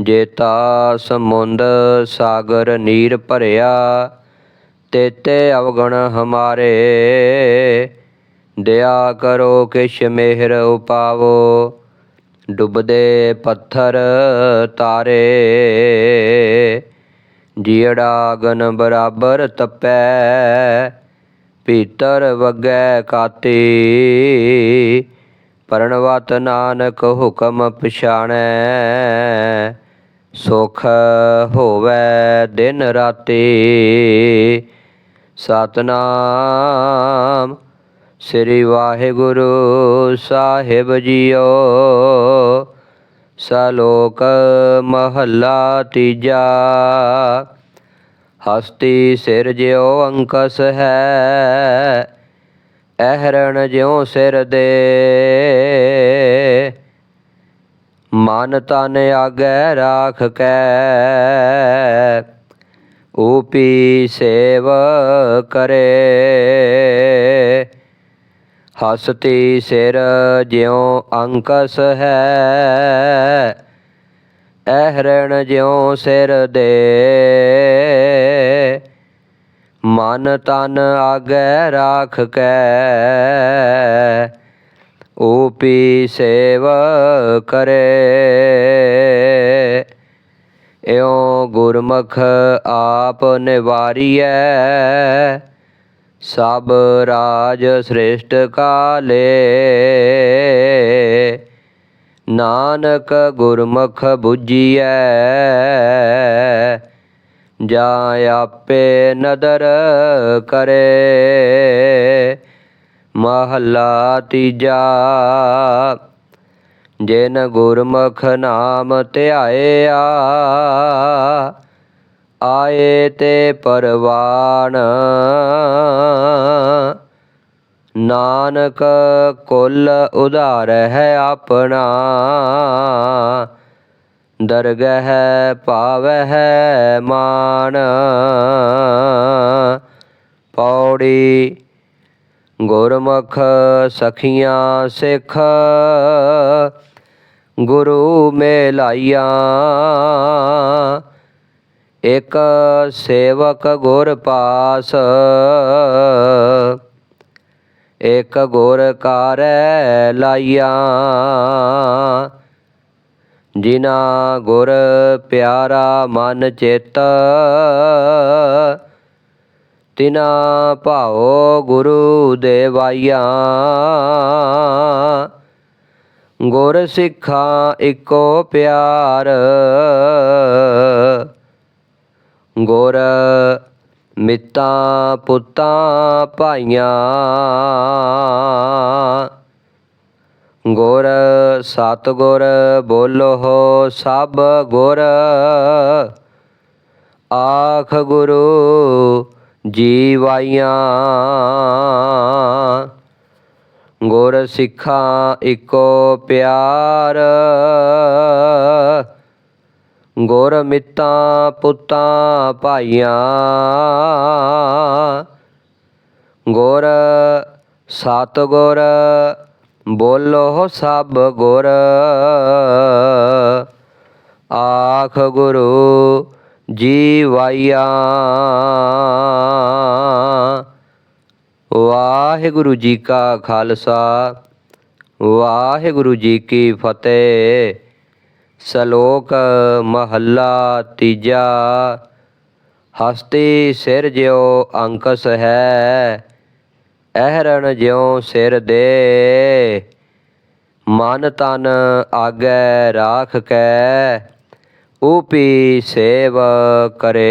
ਜੇਤਾ ਸਮੁੰਦ ਸਾਗਰ ਨੀਰ ਭਰਿਆ ਤੇਤੇ ਅਵਗਣ ਹਮਾਰੇ। ਦਇਆ ਕਰੋ ਕਿਛ ਮਿਹਰ ਉਪਾਵੋ, ਡੁੱਬਦੇ ਪੱਥਰ ਤਾਰੇ। ਜੀੜਾ ਗਨ ਬਰਾਬਰ ਤਪੈ ਪੀਤਰ ਵਗੈ ਕਾਤੀ। ਪਰਣਵਤ ਨਾਨਕ ਹੁਕਮ ਪਛਾਣੈ। ਸੁਖ ਹੋਵੇ ਦਿਨ ਰਾਤੀ। ਸਤਨਾਮ ਸ੍ਰੀ ਵਾਹਿਗੁਰੂ ਸਾਹਿਬ ਜੀਓ। ਸਲੋਕ ਮਹੱਲਾ ਤੀਜਾ। ਹਸਤੀ ਸਿਰ ਜਿਉ ਅੰਕਸ ਹੈ, ਅਹਰਣ ਜਿਉ ਸਿਰ ਦੇ। ਮਨ ਤਨ ਆਗੈ ਰਾਖ ਕੈ, ਊਪੀ ਸੇਵ ਕਰੇ। ਹਸਤੀ ਸਿਰ ਜਿਉ ਅੰਕਸ ਹੈ, ਅਹਰਣ ਜਿਉ ਸਿਰ ਦੇ। ਮਨ ਤਨ ਆਗੈ ਰਾਖ ਕੈ ਊਪੀ ਸੇਵਾ ਕਰੇ। ਇਉ ਗੁਰਮੁਖ ਆਪ ਨਿਵਾਰੀਐ। ਸਭ ਰਾਜ ਸ੍ਰੇਸ਼ਟ ਕਾਲੇ। ਨਾਨਕ ਗੁਰਮੁਖ 부ਜੀਐ ਜਾ ਆਪੇ ਨਦਰ ਕਰੇ। ਮਹੱਲਾ ਤੀਜਾ। ਜਿਨ ਗੁਰਮੁਖ ਨਾਮ ਧਿਆਇਆ, ਆਏ ਤੇ ਪਰਵਾਨ। ਨਾਨਕ ਕੁਲ ਉਧਾਰ ਹੈ ਆਪਣਾ, ਦਰਗਹ ਪਾਵਹਿ ਮਾਨ। ਪੌੜੀ ਗੁਰਮੁਖ ਸਖੀਆਂ ਸਿੱਖ, ਗੁਰੂ ਮੇਲਾਈਆਂ। ਇਕ ਸੇਵਕ ਗੁਰ ਪਾਸ, ਇਕ ਗੁਰ ਕਾਰੈ ਲਾਈਆਂ। ਜਿਨਾ ਗੁਰ ਪਿਆਰਾ ਮਨ ਚਿਤ ਤਿਨਾ ਭਾਉ ਗੁਰੂ ਦੇਵਾਈਆਂ। ਗੁਰ ਸਿੱਖਾਂ ਇੱਕੋ ਪਿਆਰ। ਗੁਰ ਮਿੱਤਾਂ ਪੁੱਤਾਂ ਭਾਈਆਂ। ਗੁਰ ਸਤਿਗੁਰ ਬੋਲੋ ਸਭ ਗੁਰ। ਆਖ ਗੁਰੂ ਜੀਵਾਈਆਂ। ਗੁਰ ਸਿੱਖਾਂ ਇੱਕੋ ਪਿਆਰ। ਗੁਰ ਮਿੱਤਾਂ ਪੁੱਤਾਂ ਭਾਈਆਂ। ਗੁਰ ਸਤਿਗੁਰ ਬੋਲੋ ਸਭ ਗੁਰ। ਆਖ ਗੁਰੂ ਜੀਵਾਈਆਂ। ਵਾਹਿਗੁਰੂ ਜੀ ਕਾ ਖਾਲਸਾ, ਵਾਹਿਗੁਰੂ ਜੀ ਕੀ ਫਤਿਹ। ਸ਼ਲੋਕ ਮਹੱਲਾ ਤੀਜਾ, ਹਸਤੀ ਸਿਰ ਜਿਉ ਅੰਕਸ ਹੈ, ਅਹਰਣ ਜਿਉ ਸਿਰ ਦੇ। ਮਨ ਤਨ ਆਗੈ ਰਾਖ ਕੈ, ਊਪੀ ਸੇਵ ਕਰੇ।